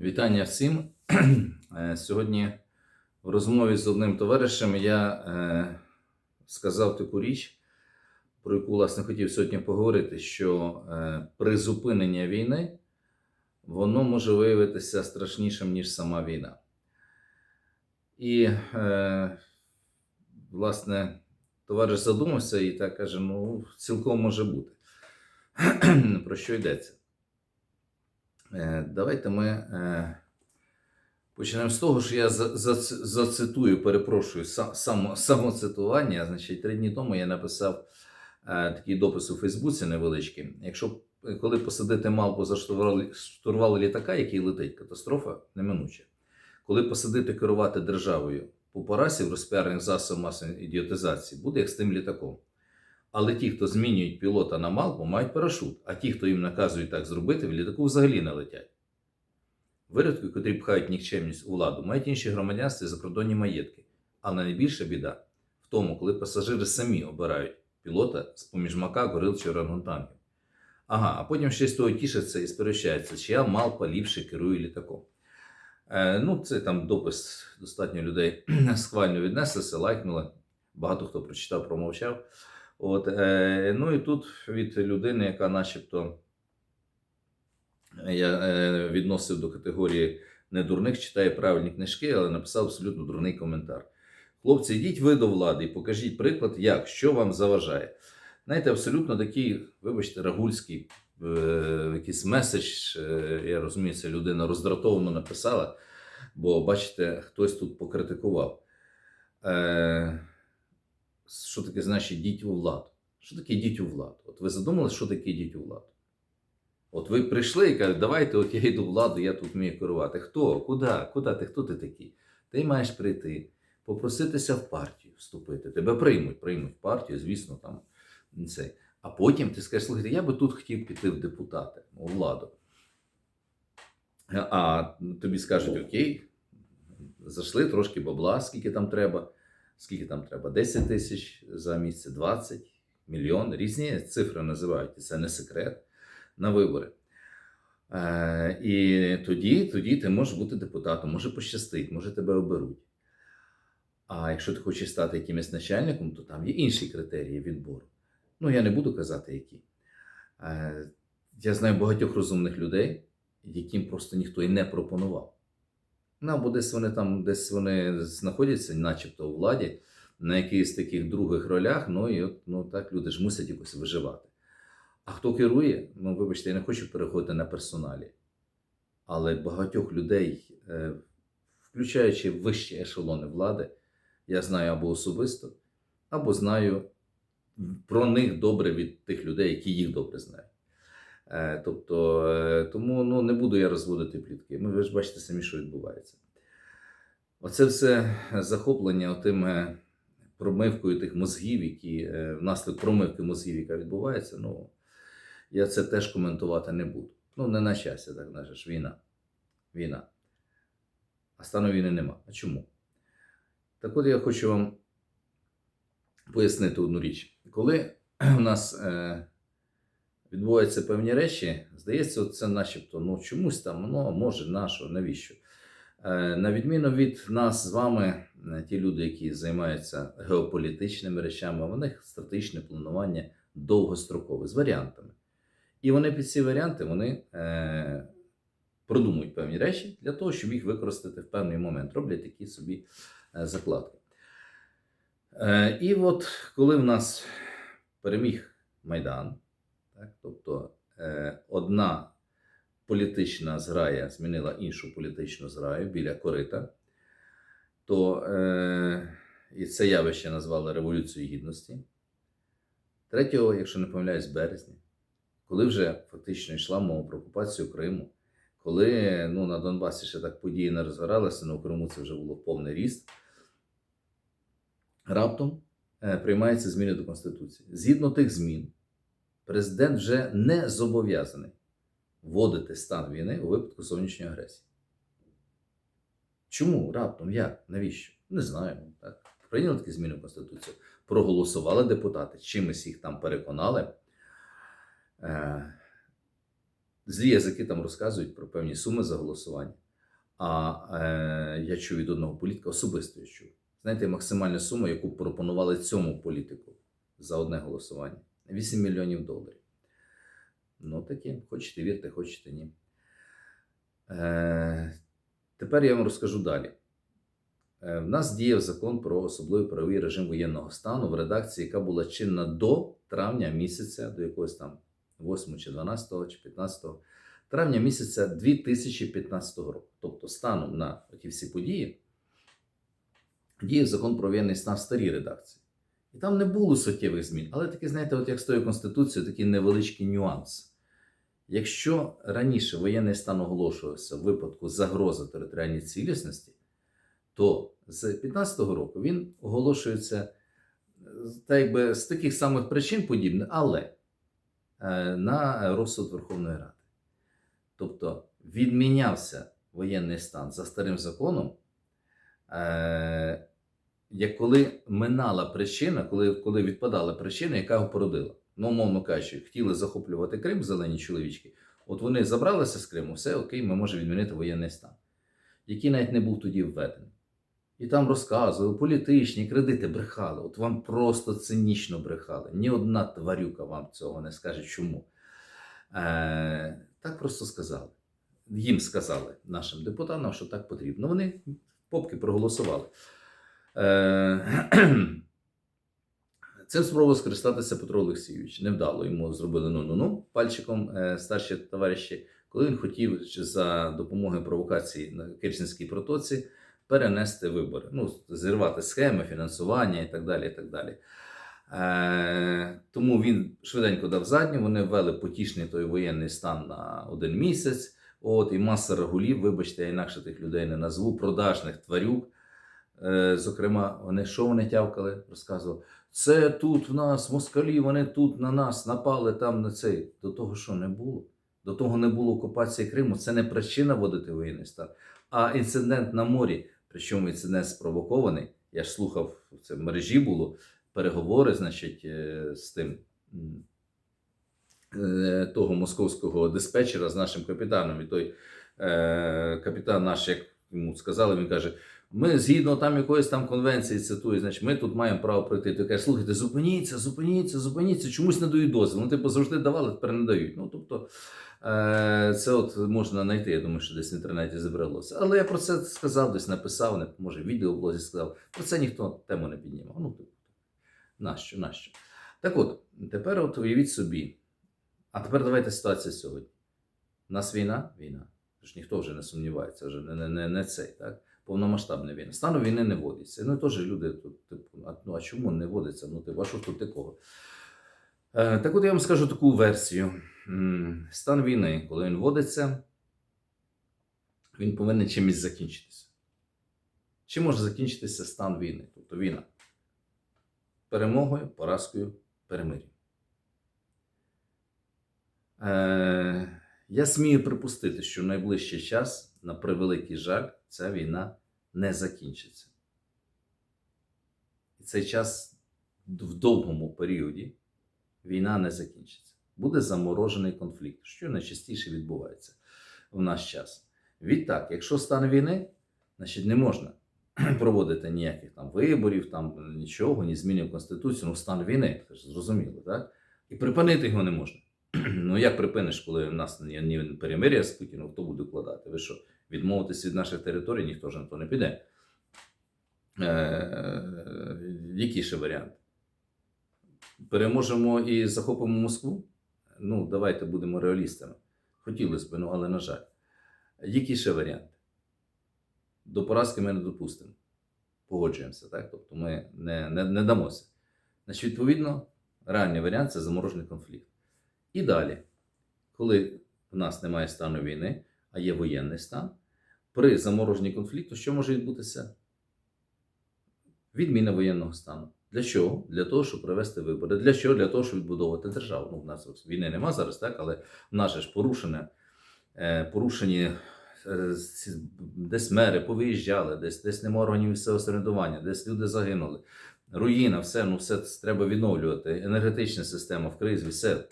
Вітання всім. Е, Сьогодні в розмові з одним товаришем я е, сказав таку річ, про яку власне хотів сьогодні поговорити, що е, призупинення війни воно може виявитися страшнішим, ніж сама війна. І, власне, товариш задумався і так каже: ну, цілком може бути. Про що йдеться? Е, Давайте ми е, почнемо з того, що я за- за- зацитую, перепрошую, само, самоцитування. Значить, три дні тому я написав е, такий допис у Фейсбуці невеличкий. Якщо коли посадити малпу за штурвал, літака, який летить, катастрофа неминуча. Коли посадити керувати державою по парасі в розпіарених засобах масової ідіотизації, буде як з тим літаком. Але ті, хто змінюють пілота на малпу, мають парашут, а ті, хто їм наказують так зробити, в літаку взагалі не летять. Виродки, котрі пхають нікчемність у владу, мають інші громадянства і закордонні маєтки. Але найбільша біда в тому, коли пасажири самі обирають пілота з поміж мака, горил чи орангутангів. Ага, а потім з того тішаться і сперечаються, чия малпа ліпше керує літаком. Е, ну, це там допис достатньо людей схвально віднеслися, лайкнули. Багато хто прочитав, промовчав. От, е, ну і тут від людини, яка начебто я е, відносив до категорії недурних, читає правильні книжки, але написав абсолютно дурний коментар. Хлопці, йдіть ви до влади і покажіть приклад, як, що вам заважає. Знаєте, абсолютно такий, вибачте, рагульський е, якийсь меседж, е, я розумію, це людина роздратовано написала, бо бачите, хтось тут покритикував. Е, що таке значить йдіть у владу? Що таке йдіть у владу? От ви задумали, що таке йдіть у владу? От ви прийшли і кажете, давайте, от я йду в владу, я тут вмію керувати. Хто? Куди? Куди ти? Хто ти такий? Ти маєш прийти, попроситися в партію вступити. Тебе приймуть, приймуть в партію, звісно, там це. А потім ти скажеш, слухайте, я би тут хотів піти в депутати, у владу. А тобі скажуть, окей, зайшли трошки бабла, скільки там треба. Скільки там треба? 10 тисяч за місце, 20, мільйон. Різні цифри називають, це не секрет на вибори. Е, і тоді, тоді ти можеш бути депутатом, може пощастить, може тебе оберуть. А якщо ти хочеш стати якимось начальником, то там є інші критерії відбору. Ну, я не буду казати, які. Е, я знаю багатьох розумних людей, яким просто ніхто і не пропонував. Ну, або десь вони там, десь вони знаходяться, начебто у владі, на якихось таких других ролях, ну і от, ну, так люди ж мусять якось виживати. А хто керує? Ну, вибачте, я не хочу переходити на персоналі. Але багатьох людей, е, включаючи вищі ешелони влади, я знаю або особисто, або знаю про них добре від тих людей, які їх добре знають. Е, Тобто, е, тому ну, не буду я розводити плітки. Ми ви ж бачите самі, що відбувається. Оце все захоплення тим е, промивкою тих мозгів, які внаслідок промивки мозгів, яка відбувається, ну я це теж коментувати не буду. Ну, не на щастя, так знаєш, війна. Війна. А стану війни нема. А чому? Так от я хочу вам пояснити одну річ. Коли у нас відбуваються певні речі, здається, це начебто ну, чомусь там, ну, може, нащо, навіщо? Е, на відміну від нас з вами, е, ті люди, які займаються геополітичними речами, у них стратегічне планування довгострокове з варіантами. І вони під ці варіанти вони е, продумують певні речі для того, щоб їх використати в певний момент. Роблять такі собі е, закладки. Е, і от коли в нас переміг Майдан, так, тобто е, одна політична зграя змінила іншу політичну зграю біля корита, то е, і це явище назвали Революцією Гідності. 3, якщо не помиляюсь, березня, коли вже фактично йшла мова про окупацію Криму, коли ну, на Донбасі ще так події не розгоралися, у Криму це вже було повний ріст, раптом е, приймаються зміни до Конституції. Згідно тих змін, президент вже не зобов'язаний вводити стан війни у випадку зовнішньої агресії. Чому раптом? Як? Навіщо? Не знаю. Так. Прийняли такі зміни в Конституцію, проголосували депутати, чимось їх там переконали. Е, Злі язики там розказують про певні суми за голосування. А е, я чув від одного політика, особисто я чув. Знаєте, максимальна сума, яку пропонували цьому політику за одне голосування 8 мільйонів доларів. Ну, таке, хочете вірте, хочете ні. Е, тепер я вам розкажу далі. Е, В нас діяв закон про особливий правовий режим воєнного стану в редакції, яка була чинна до травня місяця, до якогось там 8 чи 12 чи 15 травня місяця 2015 року. Тобто, станом на ті всі події, діяв закон про воєнний стан в старій редакції. І там не було суттєвих змін, але таки, знаєте, от як з тою Конституцією, такий невеличкий нюанс. Якщо раніше воєнний стан оголошувався в випадку загрози територіальній цілісності, то з 2015 року він оголошується е, так якби, з таких самих причин подібне, але е, на розсуд Верховної Ради. Тобто відмінявся воєнний стан за старим законом, е, як коли минала причина, коли, коли відпадала причина, яка його породила. Ну, умовно кажучи, хотіли захоплювати Крим зелені чоловічки. От вони забралися з Криму, все окей, ми можемо відмінити воєнний стан, який навіть не був тоді введений. І там розказували, політичні кредити брехали. От вам просто цинічно брехали. Ні одна тварюка вам цього не скаже. Чому? Е, так просто сказали. Їм сказали, нашим депутатам, що так потрібно. Вони попки проголосували. Е, Цим спробував скористатися Петро Олексійович. Невдало йому зробили ну-ну-ну пальчиком е, старші товариші, коли він хотів за допомогою провокації на Керченській протоці перенести вибори, ну, зірвати схеми, фінансування і так далі. І так далі. Е, тому він швиденько дав задню, вони ввели потішний той воєнний стан на один місяць. От, і маса регулів, вибачте, я інакше тих людей не назву, продажних тварюк. Е, зокрема, вони що вони тявкали, розказували. Це тут в нас, москалі, вони тут на нас напали там на цей. До того, що не було. До того не було окупації Криму. Це не причина вводити воєнний стан. А інцидент на морі, причому інцидент спровокований. Я ж слухав, це в мережі було переговори, значить, е, з тим е, того московського диспетчера з нашим капітаном. І той капітан наш, як йому сказали, він каже: ми згідно там якоїсь там конвенції цитую, значить, ми тут маємо право пройти. Той каже, слухайте, зупиніться, зупиніться, зупиніться, чомусь не дають дозвіл. Ну, типу, завжди давали, тепер не дають. Ну, тобто, е, це от можна знайти, я думаю, що десь в інтернеті зібралося. Але я про це сказав, десь написав, не, може, в відео в блозі сказав. Про це ніхто тему не піднімав. Ну, типу, нащо, нащо? Так от, тепер от уявіть собі. А тепер давайте ситуація сьогодні. У нас війна? Війна. Тож ніхто вже не сумнівається, вже не, не, не, не цей, так? Повномасштабна війна. Стану війни не вводиться. Ну, теж люди тут, типу, а, ну а чому не вводиться? Ну, типу, а що тут такого? Е, так от я вам скажу таку версію. Стан війни, коли він вводиться, він повинен чимось закінчитися. Чим може закінчитися стан війни? Тобто війна перемогою, поразкою, перемир'ям. Е, я смію припустити, що в найближчий час, на превеликий жаль, ця війна не закінчиться. І цей час в довгому періоді війна не закінчиться. Буде заморожений конфлікт, що найчастіше відбувається в наш час. Відтак, якщо стане війни, значить не можна проводити ніяких там виборів, там нічого, ні змінів в Конституцію, ну стан війни, це ж зрозуміло, так? І припинити його не можна. Ну як припиниш, коли в нас ні перемир'я з Путіном, хто буде вкладати? Ви що, відмовитись від наших територій, ніхто ж на то не піде. Е, який ще варіант? Переможемо і захопимо Москву? Ну, давайте будемо реалістами. Хотілося б, ну, але на жаль. Який ще варіант? До поразки ми не допустимо. Погоджуємося, так? Тобто ми не, не, не дамося. Значить, відповідно, реальний варіант це заморожений конфлікт. І далі, коли в нас немає стану війни, а є воєнний стан, при замороженні конфлікту, що може відбутися? Відміна воєнного стану. Для чого? Для того, щоб провести вибори. Для чого? Для того, щоб відбудовувати державу. Ну, в нас війни нема зараз, так, але в нас же ж порушене, е, порушені е, десь мери повиїжджали, десь, десь нема органів місцевого самоврядування, десь люди загинули. Руїна, все, ну все треба відновлювати. Енергетична система в кризі, все.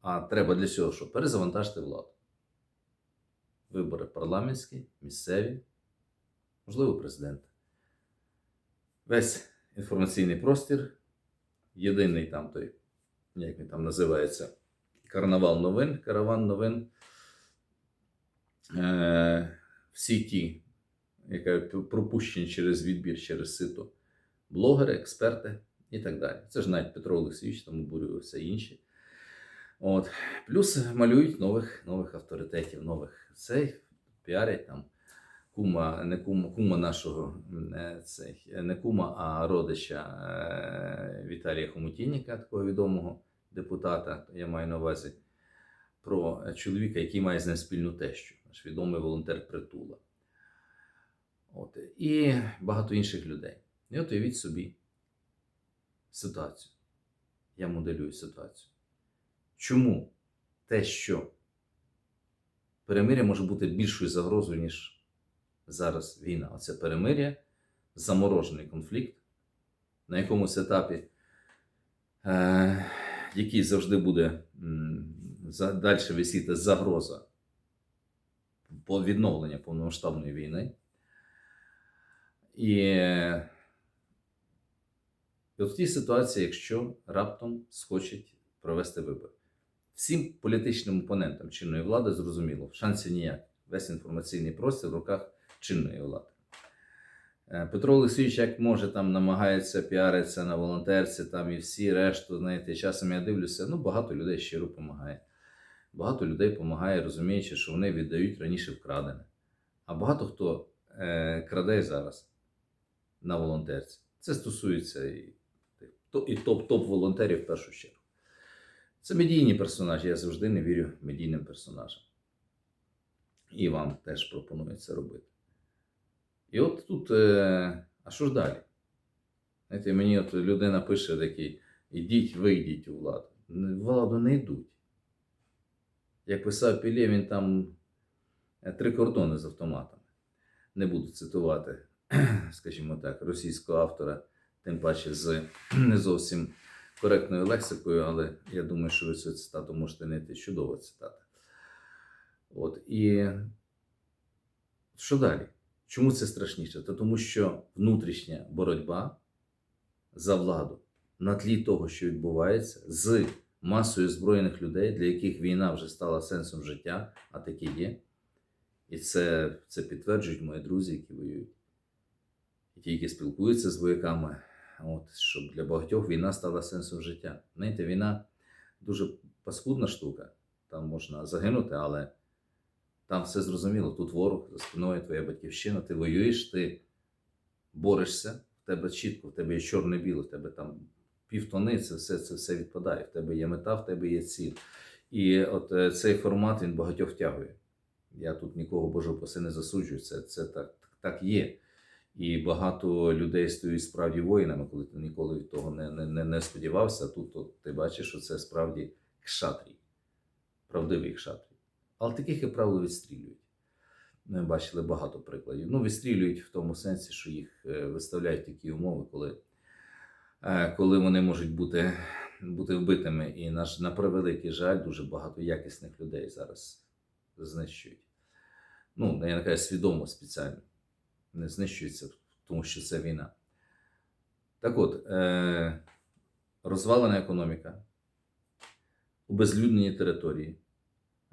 А треба для цього, щоб перезавантажити владу. Вибори парламентські, місцеві, можливо, президента. Весь інформаційний простір, єдиний там той, як він там називається, карнавал новин, караван новин. Е, всі ті, яка пропущені через відбір, через сито, блогери, експерти і так далі. Це ж навіть Петро Олексійович там обурювався інші. От. Плюс малюють нових, нових авторитетів, нових цей піарять там кума, не кума, кума нашого, цей, не кума, а родича е, Віталія Хомутінніка, такого відомого депутата, я маю на увазі, про чоловіка, який має з ним спільну тещу, наш відомий волонтер Притула. От. І багато інших людей. І от уявіть собі ситуацію. Я моделюю ситуацію. Чому те, що перемиря може бути більшою загрозою, ніж зараз війна? Оце перемиря, заморожений конфлікт, на якомусь етапі, е, який завжди буде далі висіти загроза відновлення повномасштабної війни. І, і от в тій ситуації, якщо раптом схочуть провести вибори. Всім політичним опонентам чинної влади зрозуміло, шансів ніяк. Весь інформаційний простір в руках чинної влади. Е, Петро Олексійович, як може, там намагається піаритися на волонтерці, там і всі решту, знаєте, часом я дивлюся, ну багато людей щиро допомагає. Багато людей допомагає, розуміючи, що вони віддають раніше вкрадене. А багато хто е, краде зараз на волонтерці. Це стосується і, і топ-топ-волонтерів в першу чергу. Це медійні персонажі, я завжди не вірю медійним персонажам. І вам теж пропоную це робити. І от тут, е, а що ж далі? Знаєте, мені от людина пише такий: ідіть, вийдіть у владу. Владу не йдуть. Як писав Пілє, він там е, три кордони з автоматами. Не буду цитувати, скажімо так, російського автора, тим паче з не зовсім коректною лексикою, але я думаю, що ви цю цитату можете знайти. Чудова цитата. От, і що далі? Чому це страшніше? Та тому що внутрішня боротьба за владу на тлі того, що відбувається, з масою збройних людей, для яких війна вже стала сенсом життя, а такі є. І це, це підтверджують мої друзі, які воюють. І які спілкуються з вояками. От, щоб для багатьох війна стала сенсом життя. Знаєте, війна дуже паскудна штука. Там можна загинути, але там все зрозуміло. Тут ворог за спиною твоя батьківщина, ти воюєш, ти борешся, в тебе чітко, в тебе є чорне-біле, в тебе там півтони, це все, це все відпадає. В тебе є мета, в тебе є ціль. І от е, цей формат він багатьох втягує. Я тут нікого Божого поси не засуджую, це, це так, так є. І багато людей стають справді воїнами, коли ти ніколи від того не, не, не сподівався. Тут от, ти бачиш, що це справді кшатрій, правдивий кшатрій. Але таких, як правило, відстрілюють. Ми бачили багато прикладів. Ну, відстрілюють в тому сенсі, що їх е, виставляють такі умови, коли, е, коли вони можуть бути, бути вбитими. І на, на превеликий жаль, дуже багато якісних людей зараз знищують. Ну, я не кажу свідомо спеціально не знищується, тому що це війна. Так от, е, розвалена економіка, обезлюднені території,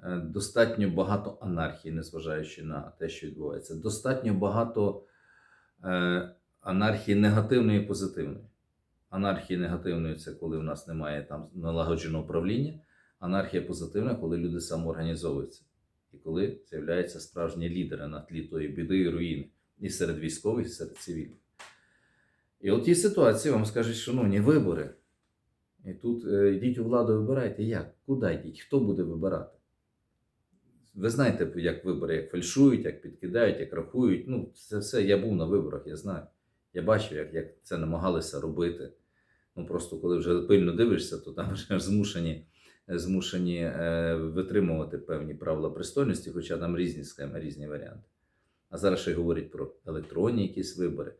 е, достатньо багато анархії, незважаючи на те, що відбувається. Достатньо багато е, анархії негативної і позитивної. Анархії негативної це коли в нас немає там налагодженого управління. Анархія позитивна, коли люди самоорганізовуються. І коли з'являються справжні лідери на тлі тої біди і руїни і серед військових, і серед цивільних. І от ті ситуації вам скажуть, шановні, вибори. І тут е, йдіть у владу, вибирайте. Як? Куди йдіть? Хто буде вибирати? Ви знаєте, як вибори, як фальшують, як підкидають, як рахують. Ну, це все. Я був на виборах, я знаю. Я бачив, як, як це намагалися робити. Ну просто коли вже пильно дивишся, то там вже змушені, змушені е, витримувати певні правила пристойності, хоча там різні схеми, різні варіанти. А зараз ще говорять про електронні якісь вибори.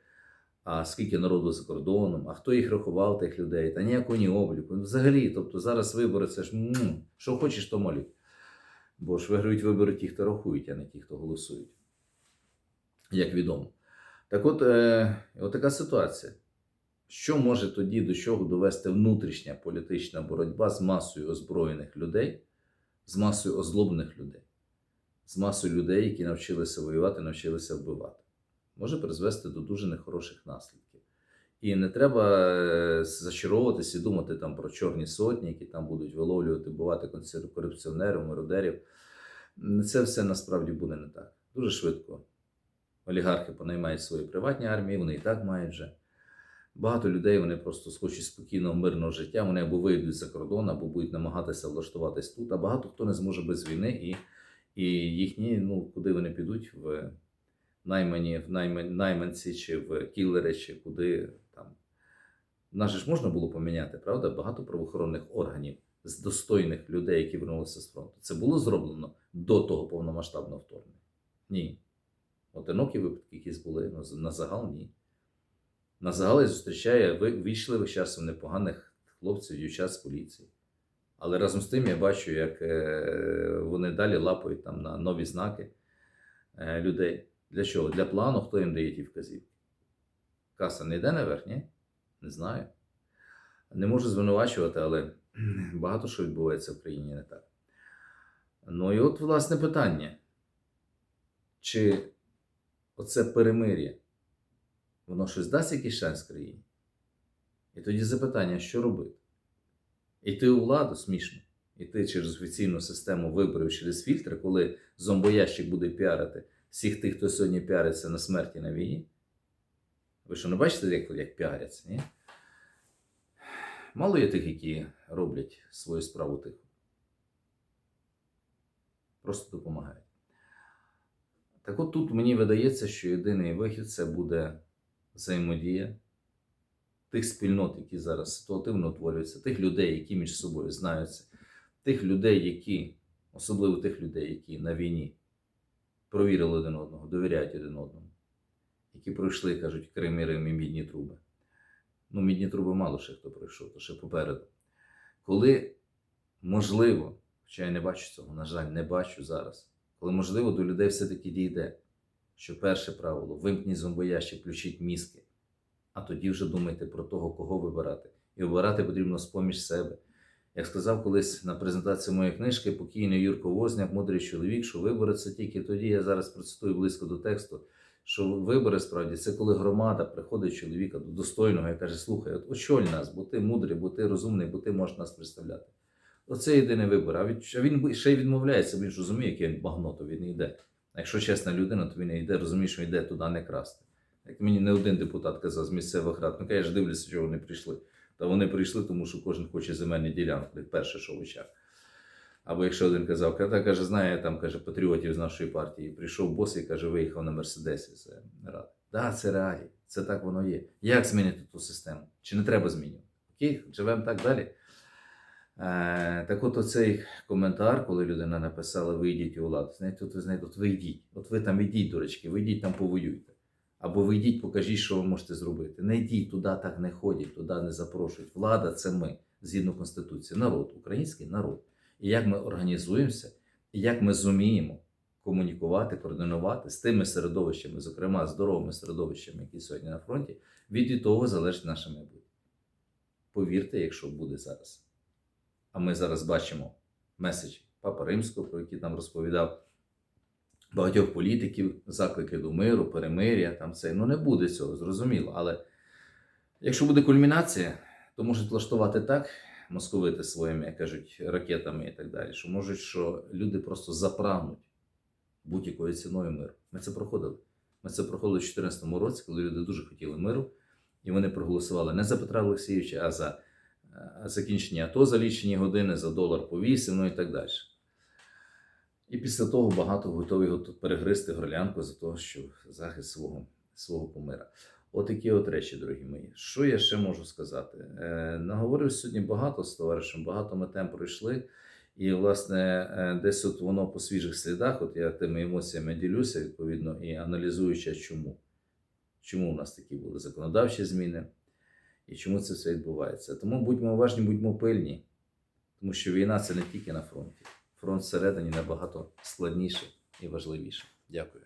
А скільки народу за кордоном, а хто їх рахував, тих людей, та ніякого ні обліку. Ну, Взагалі, тобто зараз вибори це ж м, що хочеш, то моліть. Бо ж виграють вибори ті, хто рахують, а не ті, хто голосують. Як відомо. Так от, е, от така ситуація. Що може тоді до чого довести внутрішня політична боротьба з масою озброєних людей, з масою озлоблених людей, з масою людей, які навчилися воювати, навчилися вбивати? Може призвести до дуже нехороших наслідків. І не треба е, зачаровуватися і думати там про чорні сотні, які там будуть виловлювати, бувати корупціонерів, мародерів. Це все насправді буде не так. Дуже швидко. Олігархи понаймають свої приватні армії, вони і так мають вже. Багато людей вони просто схочуть спокійного, мирного життя. Вони або вийдуть за кордон, або будуть намагатися влаштуватись тут. А багато хто не зможе без війни, і, і їхні, ну, куди вони підуть в наймані, в наймен, найманці, чи в кілери, чи куди там. Нас ж можна було поміняти, правда? Багато правоохоронних органів з достойних людей, які вернулися з фронту. Це було зроблено до того повномасштабного вторгнення? Ні. Одинокі випадки, якісь були, на загал ні. На загал я ви- ввічливих часом непоганих хлопців, дівчат з поліції. Але разом з тим я бачу, як е, вони далі лапають там на нові знаки е, людей. Для чого? Для плану, хто їм дає ті вказівки? Каса не йде наверх, ні? Не знаю. Не можу звинувачувати, але багато що відбувається в країні не так. Ну і от, власне, питання. Чи оце перемир'я, воно щось дасть якийсь шанс країні? І тоді запитання, що робити? Іти у владу смішно. Іти через офіційну систему виборів через фільтри, коли зомбоящик буде піарити всіх тих, хто сьогодні піариться на смерті на війні. Ви що не бачите, як, як піаряться? Ні? Мало є тих, які роблять свою справу тихо. Просто допомагають. Так от тут мені видається, що єдиний вихід це буде взаємодія тих спільнот, які зараз ситуативно утворюються, тих людей, які між собою знаються, тих людей, які, особливо тих людей, які на війні провірили один одного, довіряють один одному, які пройшли, кажуть, Крим і Рим і мідні труби. Ну, мідні труби мало ще хто пройшов, то ще попереду. Коли можливо, хоча я не бачу цього, на жаль, не бачу зараз, коли можливо до людей все-таки дійде, що перше правило вимкніть зомбоящик, включіть мізки, а тоді вже думайте про того, кого вибирати. І обирати потрібно з-поміж себе. Як сказав колись на презентації моєї книжки покійний Юрко Возняк, мудрий чоловік, що вибори це тільки тоді, я зараз процитую близько до тексту, що вибори справді це коли громада приходить чоловіка до достойного і каже: слухай, от очоль нас, бо ти мудрий, бо ти розумний, бо ти можеш нас представляти. Оце єдиний вибір. А він ще й відмовляється, він ж розуміє, яке він багно, то він йде. А якщо чесна людина, то він йде, розуміє, що йде туди не красти. Як мені не один депутат казав з місцевих рад, ну я ж дивлюся, чого вони прийшли. Та вони прийшли, тому що кожен хоче земельні ділянки, перше, що в очах. Або якщо один казав, та каже, знає там каже, патріотів з нашої партії. Прийшов бос і каже, виїхав на Мерседесі з ради. Так, це реалії, це так воно є. Як змінити ту систему? Чи не треба змінювати? Окей, живемо так далі. Е, так от оцей коментар, коли людина написала вийдіть у владу, знаєте, от ви знаєте, от ви йдіть, от ви там ідіть, дурочки, ви йдіть там повоюйте. Або ви йдіть, покажіть, що ви можете зробити. Не йдіть, туди так не ходять, туди не запрошують. Влада це ми, згідно Конституції, народ, український народ. І як ми організуємося, і як ми зуміємо комунікувати, координувати з тими середовищами, зокрема здоровими середовищами, які сьогодні на фронті, від того залежить наше майбутнє. Повірте, якщо буде зараз. А ми зараз бачимо меседжі Папа Римського, про який там розповідав багатьох політиків, заклики до миру, перемир'я, там це. Ну не буде цього, зрозуміло. Але якщо буде кульмінація, то можуть влаштувати так московити своїми, як кажуть, ракетами і так далі, що можуть, що люди просто запрагнуть будь-якою ціною миру. Ми це проходили. Ми це проходили в 2014 році, коли люди дуже хотіли миру, і вони проголосували не за Петра Олексійовича, а за е, закінчення АТО за лічені години, за долар по 8, ну і так далі. І після того багато готові перегризти горлянку за того, що захист свого, свого помира. От такі от речі, дорогі мої. Що я ще можу сказати? Е, наговорив сьогодні багато з товаришем, багато ми тем пройшли. І, власне, е, десь от воно по свіжих слідах, от я тими емоціями ділюся, відповідно, і аналізуючи, чому. Чому у нас такі були законодавчі зміни, і чому це все відбувається. Тому будьмо уважні, будьмо пильні, тому що війна це не тільки на фронті. Фронт всередині набагато складніше і важливіше. Дякую.